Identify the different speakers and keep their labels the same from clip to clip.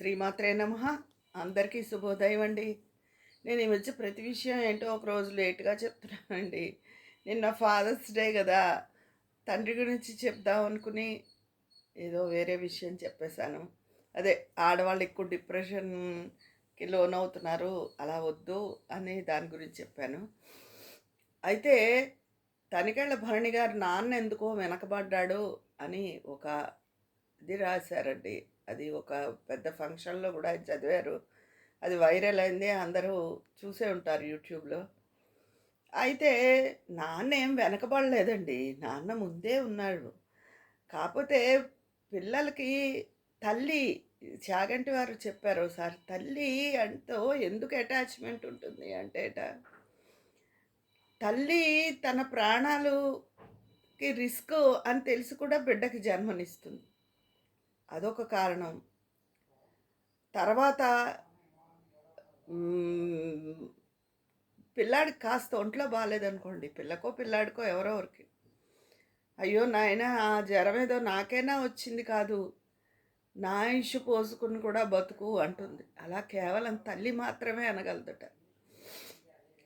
Speaker 1: శ్రీమాత్రే నమ. అందరికీ శుభోదయం అండి. నేను ఈ మధ్య ప్రతి విషయం ఏంటో ఒక రోజు లేట్గా చెప్తున్నానండి. నిన్న ఫాదర్స్ డే కదా. తండ్రి గురించి చెప్దాం అనుకుని ఏదో వేరే విషయం చెప్పేశాను. అదే ఆడవాళ్ళు ఎక్కువ డిప్రెషన్కి లోన్ అవుతున్నారు అలా వద్దు అని దాని గురించి చెప్పాను. అయితే తనికెళ్ళ భరణి గారు నాన్న ఎందుకో వెనకబడ్డాడు అని ఒక ఇది రాశారండి. అది ఒక పెద్ద ఫంక్షన్లో కూడా ఆయన చదివారు. అది వైరల్ అయింది. అందరూ చూసే ఉంటారు యూట్యూబ్లో. అయితే నాన్న ఏం వెనకబడలేదండి. నాన్న ముందే ఉన్నాడు. కాకపోతే పిల్లలకి తల్లి చాగంటి వారు చెప్పారు సార్ తల్లి అంటూ ఎందుకు అటాచ్మెంట్ ఉంటుంది అంటే తల్లి తన ప్రాణాలుకి రిస్క్ అని తెలిసి కూడా బిడ్డకి జన్మనిస్తుంది. అదొక కారణం. తర్వాత పిల్లాడికి కాస్త ఒంట్లో బాగాలేదనుకోండి పిల్లకో పిల్లాడికో ఎవరో ఒకరికి. అయ్యో నాయన ఆ జ్వరం ఏదో నాకైనా వచ్చింది కాదు. నా ఇష్యు పోసుకుని కూడా బతుకు అంటుంది. అలా కేవలం తల్లి మాత్రమే అనగలదట.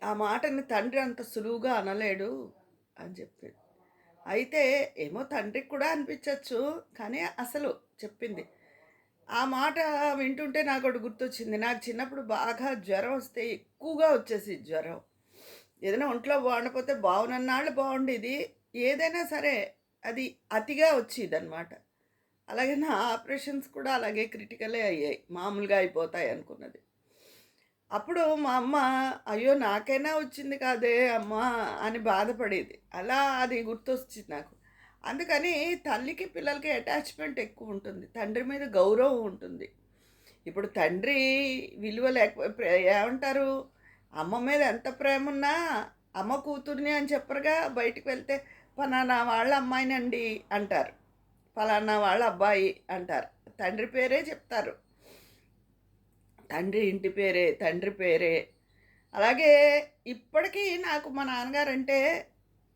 Speaker 1: ఆ మాటని తండ్రి అంత సులువుగా అనలేడు అని చెప్పాడు. అయితే ఏమో తండ్రికి కూడా అనిపించవచ్చు కానీ అసలు చెప్పింది. ఆ మాట వింటుంటే నాకు ఒకటి గుర్తొచ్చింది. నాకు చిన్నప్పుడు బాగా జ్వరం వస్తే ఎక్కువగా వచ్చేసి జ్వరం. ఏదైనా ఒంట్లో బాగుండకపోతే బాగునన్నాళ్ళు బాగుండేది ఏదైనా సరే అది అతిగా వచ్చేది అనమాట అలాగే నా ఆపరేషన్స్ కూడా అలాగే క్రిటికలే అయ్యాయి. మామూలుగా అయిపోతాయి అనుకున్నది. అప్పుడు మా అమ్మ అయ్యో నాకైనా వచ్చింది కాదే అమ్మ అని బాధపడేది. అలా అది గుర్తొచ్చింది నాకు. అందుకని తల్లికి పిల్లలకి అటాచ్మెంట్ ఎక్కువ ఉంటుంది. తండ్రి మీద గౌరవం ఉంటుంది. ఇప్పుడు తండ్రి విలువ లేకపో ఏమంటారు? అమ్మ మీద ఎంత ప్రేమ ఉన్నా అమ్మ కూతుర్ని అని చెప్పరుగా బయటికి వెళ్తే పలానా వాళ్ళ అమ్మాయినండి అంటారు. పలానా వాళ్ళ అబ్బాయి అంటారు. తండ్రి పేరే చెప్తారు. తండ్రి ఇంటి పేరే తండ్రి పేరే. అలాగే ఇప్పటికీ నాకు మా నాన్నగారంటే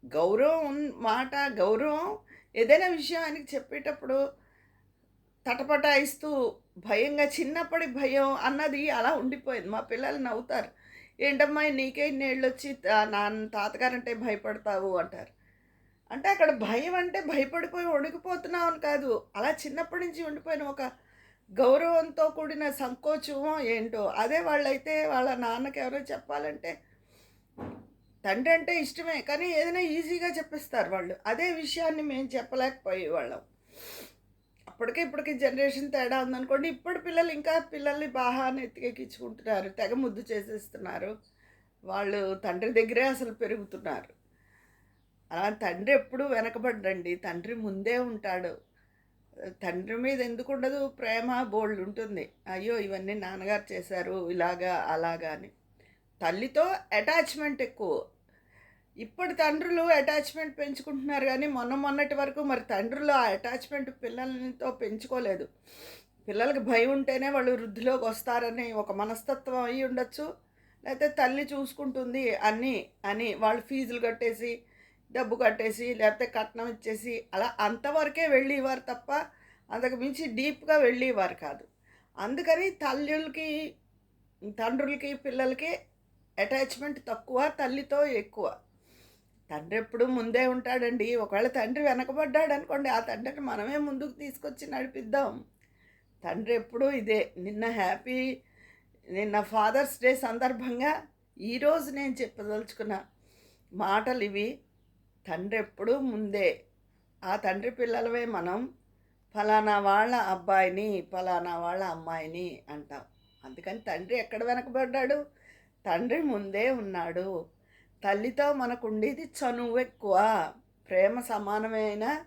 Speaker 1: గౌరవం ఉన్- మాట గౌరవం ఏదైనా విషయం ఆయనకి చెప్పేటప్పుడు తటపటాయిస్తూ భయంగా చిన్నప్పటి భయం అన్నది అలా ఉండిపోయింది. మా పిల్లలు నవ్వుతారు. ఏంటమ్మా నీకే ఇన్నేళ్ళు వచ్చి నాన్న నాన్న తాతగారంటే భయపడతావు అంటారు. అంటే అక్కడ భయం అంటే భయపడిపోయి వణికిపోతున్నావు అని కాదు. అలా చిన్నప్పటి నుంచి ఉండిపోయిన ఒక గౌరవంతో కూడిన సంకోచమో ఏంటో. అదే వాళ్ళైతే వాళ్ళ నాన్నకి ఎవరో చెప్పాలంటే తండ్రి అంటే ఇష్టమే కానీ ఏదైనా ఈజీగా చెప్పిస్తారు వాళ్ళు. అదే విషయాన్ని మేము చెప్పలేకపోయేవాళ్ళం. అప్పటికే ఇప్పటికి జనరేషన్ తేడా ఉందనుకోండి ఇప్పుడు పిల్లలు ఇంకా పిల్లల్ని బాగా నెత్తికెక్కించుకుంటున్నారు తెగ ముద్దు చేసేస్తున్నారు. వాళ్ళు తండ్రి దగ్గరే అసలు పెరుగుతున్నారు. అలా తండ్రి ఎప్పుడు వెనకబడ్డండి తండ్రి ముందే ఉంటాడు. తండ్రి మీద ఎందుకు ఉండదు? ప్రేమ బోల్డ్ ఉంటుంది. అయ్యో ఇవన్నీ నాన్నగారు చేశారు ఇలాగా అలాగా అని. తల్లితో అటాచ్మెంట్ ఎక్కువ. ఇప్పుడు తండ్రులు అటాచ్మెంట్ పెంచుకుంటున్నారు కానీ మొన్న మొన్నటి వరకు మరి తండ్రులు ఆ అటాచ్మెంట్ పిల్లలతో పెంచుకోలేదు. పిల్లలకి భయం ఉంటేనే వాళ్ళు వృద్ధిలోకి వస్తారని ఒక మనస్తత్వం అయి ఉండొచ్చు. లేకపోతే తల్లి చూసుకుంటుంది అని అని వాళ్ళు ఫీజులు కట్టేసి డబ్బు కట్టేసి లేకపోతే కట్నం ఇచ్చేసి అలా అంతవరకే వెళ్ళేవారు తప్ప అంతకు మించి డీప్గా వెళ్ళేవారు కాదు. అందుకని తల్లులకి తండ్రులకి పిల్లలకి అటాచ్మెంట్ తక్కువ తల్లితో ఎక్కువ. తండ్రి ఎప్పుడు ముందే ఉంటాడండి. ఒకవేళ తండ్రి వెనకబడ్డాడు అనుకోండి ఆ తండ్రిని మనమే ముందుకు తీసుకొచ్చి నడిపిద్దాం. తండ్రి ఎప్పుడూ ఇదే. నిన్న హ్యాపీ నిన్న ఫాదర్స్ డే సందర్భంగా ఈరోజు నేను చెప్పదలుచుకున్న మాటలు ఇవి తండ్రి ఎప్పుడూ ముందే. ఆ తండ్రి పిల్లలవే మనం ఫలానా వాళ్ళ అబ్బాయిని ఫలానా వాళ్ళ అమ్మాయిని అంటాం. అందుకని తండ్రి ఎక్కడ వెనకబడ్డాడు? తండ్రి ముందే ఉన్నాడు. తల్లితో మనకు ఉండేది చనువు ఎక్కువ. ప్రేమ సమానమైన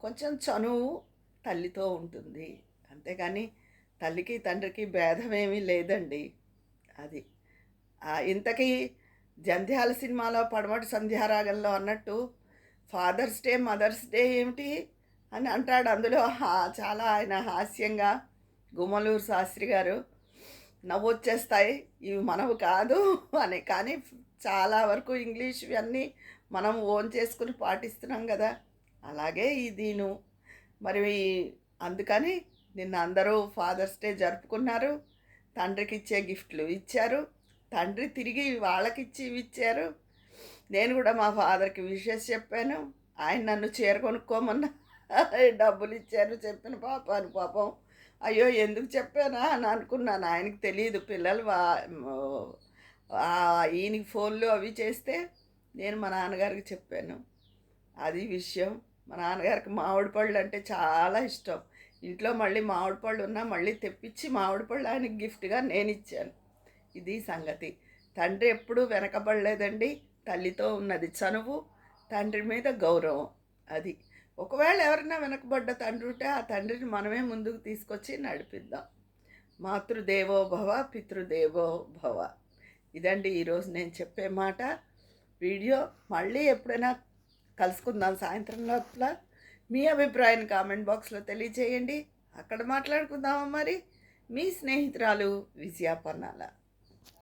Speaker 1: కొంచెం చనువు తల్లితో ఉంటుంది. అంతేకాని తల్లికి తండ్రికి భేదమేమీ లేదండి. అది. ఇంతకీ జంధ్యాల సినిమాలో పడమటి సంధ్యారాగంలో అన్నట్టు ఫాదర్స్ డే మదర్స్ డే ఏమిటి? అని అంటాడు. అందులో హా- చాలా ఆయన హాస్యంగా గుమ్మలూరు శాస్త్రి గారు నవ్వొచ్చేస్తాయి ఇవి మనవు కాదు అని. కానీ చాలా వరకు ఇంగ్లీష్ ఇవన్నీ మనం ఓన్ చేసుకుని పాటిస్తున్నాం కదా. అలాగే ఈ దీను. మరి అందుకని నిన్న అందరూ ఫాదర్స్ డే జరుపుకున్నారు. తండ్రికి ఇచ్చే గిఫ్ట్లు ఇచ్చారు. తండ్రి తిరిగి వాళ్ళకి ఇచ్చి ఇవి ఇచ్చారు. నేను కూడా మా ఫాదర్కి విషెస్ చెప్పాను. ఆయన నన్ను చీర కొనుక్కోమన్నా డబ్బులు ఇచ్చారు. చెప్పిన అని పాపం. అయ్యో ఎందుకు చెప్పానా అని అనుకున్నాను. ఆయనకి తెలియదు పిల్లలు వా- ఈయనకి ఫోన్లు అవి చేస్తే నేను మా నాన్నగారికి చెప్పాను. అది విషయం. మా నాన్నగారికి మామిడి పళ్ళు అంటే చాలా ఇష్టం. ఇంట్లో మళ్ళీ మామిడి పళ్ళు ఉన్నా మళ్ళీ తెప్పించి మామిడి పళ్ళు ఆయనకి గిఫ్ట్గా నేను ఇచ్చాను. ఇది సంగతి. తండ్రి ఎప్పుడూ వెనకబడలేదండి. తల్లితో ఉన్నది చనువు తండ్రి మీద గౌరవం అది. ఒకవేళ ఎవరైనా వెనకబడ్డ తండ్రి ఉంటే ఆ తండ్రిని మనమే ముందుకు తీసుకొచ్చి నడిపిద్దాం. మాతృదేవో భవ పితృదేవో భవ. ఇదండి ఈరోజు నేను చెప్పే మాట. వీడియో మళ్ళీ ఎప్పుడైనా కలుసుకుందాం సాయంత్రం లోపల. మీ అభిప్రాయాన్ని కామెంట్ బాక్స్లో తెలియజేయండి. అక్కడ మాట్లాడుకుందామా మరి? మీ స్నేహితురాలు విజయాపన్నాల.